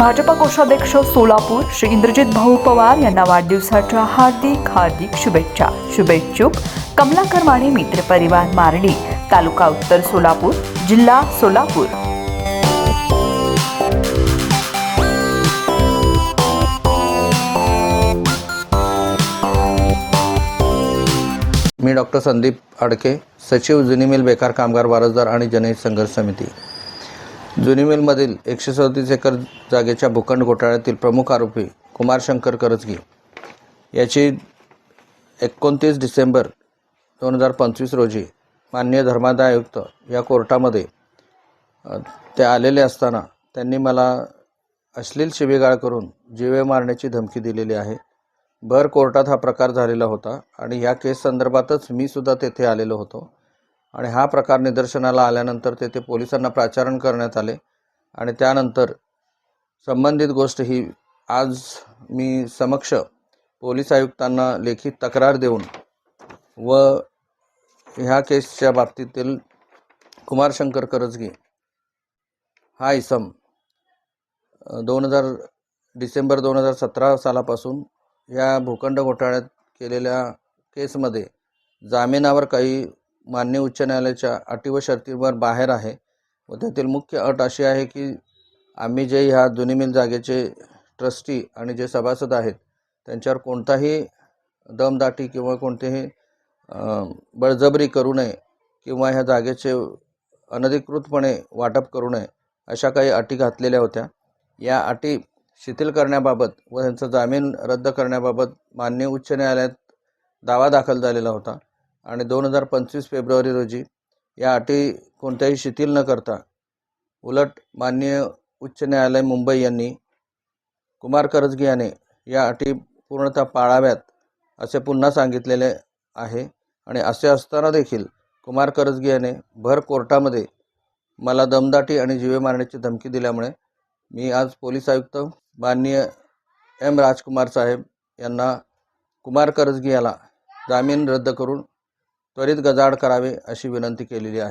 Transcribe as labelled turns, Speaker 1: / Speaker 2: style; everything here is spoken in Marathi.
Speaker 1: भाजपा कोषाध्यक्ष सोलापूर श्री इंद्रजित भाऊ पवार यांना वाढदिवसाच्या हार्दिक हार्दिक शुभेच्छा. शुभेच्छुक कमलाकर माने मित्र परिवार मारडी तालुका उत्तर सोलापूर जिल्हा सोलापूर.
Speaker 2: मी डॉक्टर संदीप अडके सचिव जुनी मिल बेकार कामगार वारसदार आणि जनहित संघर्ष समिती. जुनी मिलमधील एकशे सदतीस एकर जागेच्या भूखंड घोटाळ्यातील प्रमुख आरोपी कुमार शंकर करजगी याची एकोणतीस डिसेंबर दोन हजार पंचवीस रोजी माननीय धर्मादाय आयुक्त या कोर्टामध्ये ते आलेले असताना त्यांनी मला अश्लील शिवीगाळ करून जीवे मारण्याची धमकी दिलेली आहे. भर कोर्टात हा प्रकार झालेला होता आणि ह्या केस संदर्भातच मी सुद्धा तेथे आलेलो होतो. आणि हा प्रकार निदर्शनाला आल्यानंतर तेथे पोलिसांना प्राचारण करण्यात आले. आणि त्यानंतर संबंधित गोष्ट ही आज मी समक्ष पोलीस आयुक्तांना लेखी तक्रार देऊन व ह्या केसच्या बाबतीतील कुमार शंकर करजगी हा इसम दोन हजार डिसेंबर दोन हजार सतरा सालापासून या भूखंड घोटाळ्यात केलेल्या केसमध्ये जामिनावर काही मान्य उच्च न्यायालयाच्या अटी व शर्तींवर बाहेर आहे. व त्यातील मुख्य अट अशी आहे की आम्ही जे ह्या जुनी मिल जागेचे ट्रस्टी आणि जे सभासद आहेत त्यांच्यावर कोणताही दमदाटी किंवा कोणतेही बळजबरी करू नये किंवा ह्या जागेचे अनधिकृतपणे वाटप करू नये अशा काही अटी घातलेल्या होत्या. या अटी शिथिल करण्याबाबत व त्यांचा जामीन रद्द करण्याबाबत मान्य उच्च न्यायालयात दावा दाखल झालेला होता. आणि दोन हजार पंचवीस फेब्रुवारी रोजी या अटी कोणत्याही शिथिल न करता उलट माननीय उच्च न्यायालय मुंबई यांनी कुमार करजगी याने या अटी पूर्णतः पाळाव्यात असे पुन्हा सांगितलेले आहे. आणि असे असताना देखील कुमार करजगी याने भर कोर्टामध्ये मला दमदाटी आणि जीवे मारण्याची धमकी दिल्यामुळे मी आज पोलीस आयुक्त माननीय एम राजकुमार साहेब यांना कुमार करजगी याला जामीन रद्द करून त्वरित गजाआड करावे अशी विनंती केलेली आहे.